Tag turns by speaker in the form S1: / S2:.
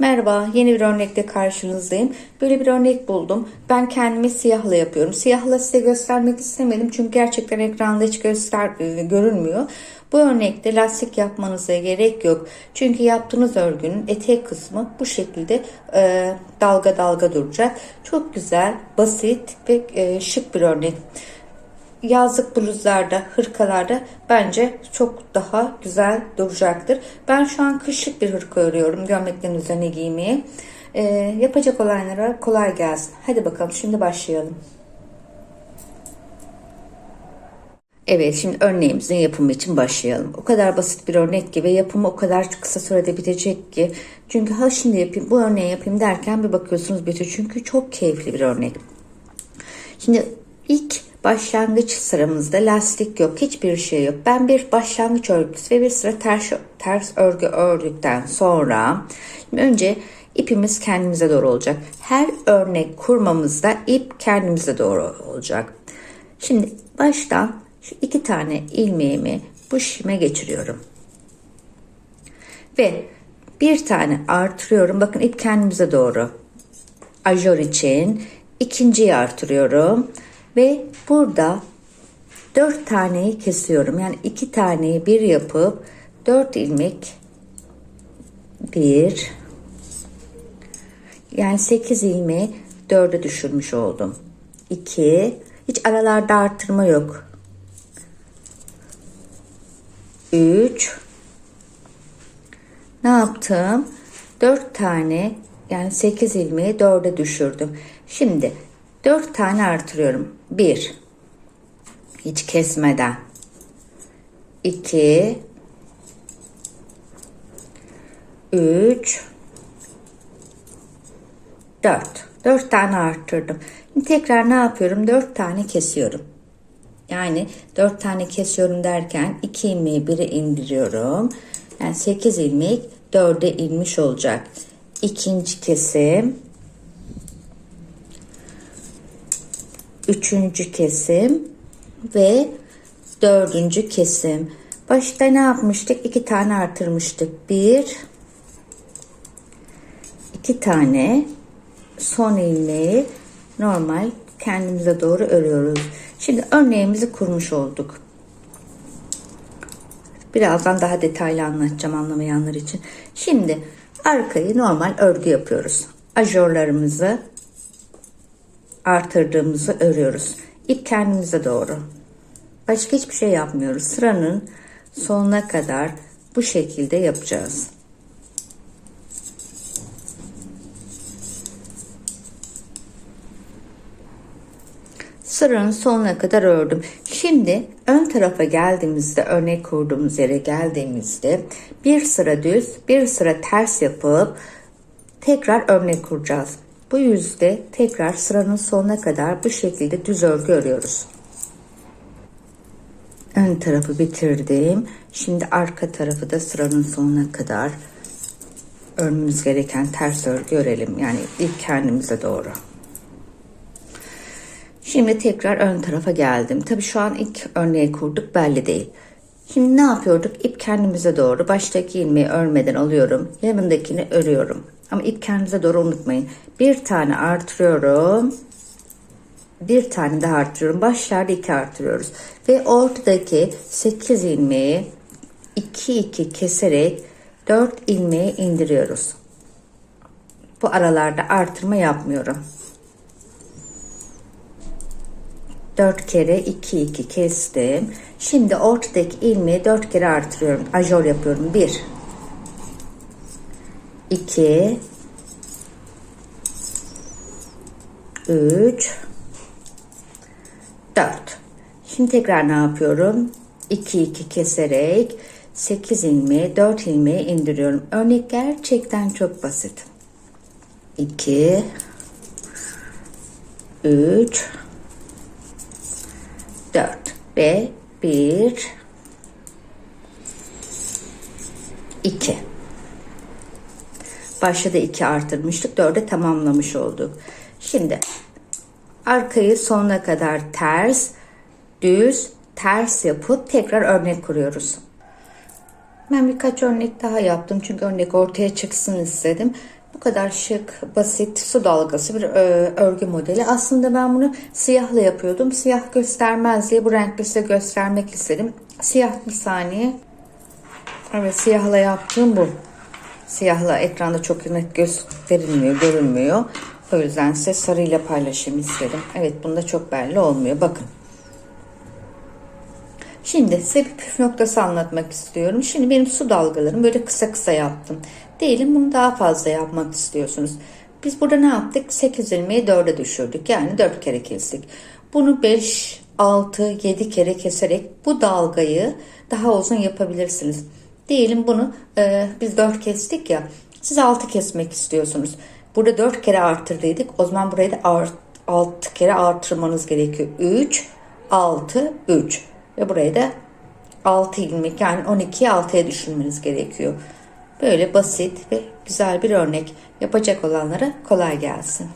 S1: Merhaba, yeni bir örnekle karşınızdayım. Böyle bir örnek buldum. Ben kendimi siyahla yapıyorum. Siyahla size göstermek istemedim çünkü gerçekten ekranda hiç göster e, görünmüyor. Bu örnekte lastik yapmanıza gerek yok. Çünkü yaptığınız örgünün etek kısmı bu şekilde e, dalga dalga duracak. Çok güzel, basit ve e, şık bir örnek yazlık bluzlarda, hırkalarda bence çok daha güzel duracaktır. Ben şu an kışlık bir hırka örüyorum gömleklerin üzerine giymeye. Ee, yapacak olanlara kolay gelsin. Hadi bakalım şimdi başlayalım. Evet şimdi örneğimizin yapımı için başlayalım. O kadar basit bir örnek ki ve yapımı o kadar kısa sürede bitecek ki. Çünkü ha şimdi yapayım bu örneği yapayım derken bir bakıyorsunuz bitiyor. Çünkü çok keyifli bir örnek. Şimdi ilk başlangıç sıramızda lastik yok, hiçbir şey yok. Ben bir başlangıç örgüsü ve bir sıra ters, ters örgü ördükten sonra önce ipimiz kendimize doğru olacak. Her örnek kurmamızda ip kendimize doğru olacak. Şimdi baştan şu iki tane ilmeğimi bu şişime geçiriyorum. Ve bir tane artırıyorum. Bakın ip kendimize doğru. Ajor için ikinciyi artırıyorum. Ve burada 4 taneyi kesiyorum. Yani 2 taneyi bir yapıp 4 ilmek 1 yani 8 ilmeği 4'e düşürmüş oldum. 2 hiç aralarda arttırma yok. 3 ne yaptım? 4 tane yani 8 ilmeği 4'e düşürdüm. Şimdi 4 tane artırıyorum. 1 hiç kesmeden 2 3 4 4 tane arttırdım. Şimdi tekrar ne yapıyorum? 4 tane kesiyorum. Yani 4 tane kesiyorum derken 2 ilmeği 1'e indiriyorum. Yani 8 ilmek 4'e inmiş olacak. İkinci kesim üçüncü kesim ve dördüncü kesim. Başta ne yapmıştık? İki tane artırmıştık. Bir, iki tane son ilmeği normal kendimize doğru örüyoruz. Şimdi örneğimizi kurmuş olduk. Birazdan daha detaylı anlatacağım anlamayanlar için. Şimdi arkayı normal örgü yapıyoruz. Ajorlarımızı artırdığımızı örüyoruz. İp kendimize doğru. Başka hiçbir şey yapmıyoruz. Sıranın sonuna kadar bu şekilde yapacağız. Sıranın sonuna kadar ördüm. Şimdi ön tarafa geldiğimizde örnek kurduğumuz yere geldiğimizde bir sıra düz bir sıra ters yapıp tekrar örnek kuracağız. Bu yüzde tekrar sıranın sonuna kadar bu şekilde düz örgü örüyoruz. Ön tarafı bitirdim. Şimdi arka tarafı da sıranın sonuna kadar örmemiz gereken ters örgü örelim. Yani ilk kendimize doğru. Şimdi tekrar ön tarafa geldim. Tabii şu an ilk örneği kurduk belli değil. Şimdi ne yapıyorduk? İp kendimize doğru. Baştaki ilmeği örmeden alıyorum. Yanındakini örüyorum. Ama ip kendinize doğru unutmayın. Bir tane artırıyorum. Bir tane daha artırıyorum. Başlarda iki artırıyoruz. Ve ortadaki 8 ilmeği 2 2 keserek 4 ilmeği indiriyoruz. Bu aralarda artırma yapmıyorum. 4 kere 2 2 kestim. Şimdi ortadaki ilmeği 4 kere artırıyorum. Ajor yapıyorum. 1 2 3 4 Şimdi tekrar ne yapıyorum? 2 2 keserek 8 ilmeği 4 ilmeği indiriyorum. Örnek gerçekten çok basit. 2 3 4 ve 1 2 Başta da 2 artırmıştık. 4'e tamamlamış olduk. Şimdi arkayı sonuna kadar ters, düz, ters yapıp tekrar örnek kuruyoruz. Ben birkaç örnek daha yaptım çünkü örnek ortaya çıksın istedim. Bu kadar şık, basit, su dalgası bir e, örgü modeli. Aslında ben bunu siyahla yapıyordum. Siyah göstermez diye bu renkli size göstermek istedim. Siyah bir saniye. Evet siyahla yaptığım bu. Siyahla ekranda çok net gösterilmiyor, görünmüyor. O yüzden size sarıyla paylaşayım istedim. Evet bunda çok belli olmuyor. Bakın. Şimdi size bir püf noktası anlatmak istiyorum. Şimdi benim su dalgalarım böyle kısa kısa yaptım. Diyelim bunu daha fazla yapmak istiyorsunuz. Biz burada ne yaptık? 8 ilmeği 4'e düşürdük. Yani 4 kere kestik. Bunu 5, 6, 7 kere keserek bu dalgayı daha uzun yapabilirsiniz. Diyelim bunu e, biz 4 kestik ya. Siz 6 kesmek istiyorsunuz. Burada 4 kere arttırdıydık. O zaman burayı da art, 6 kere artırmanız gerekiyor. 3, 6, 3. Ve burayı da 6 ilmek yani 12'ye 6'ya düşürmeniz gerekiyor. Böyle basit ve güzel bir örnek yapacak olanlara kolay gelsin.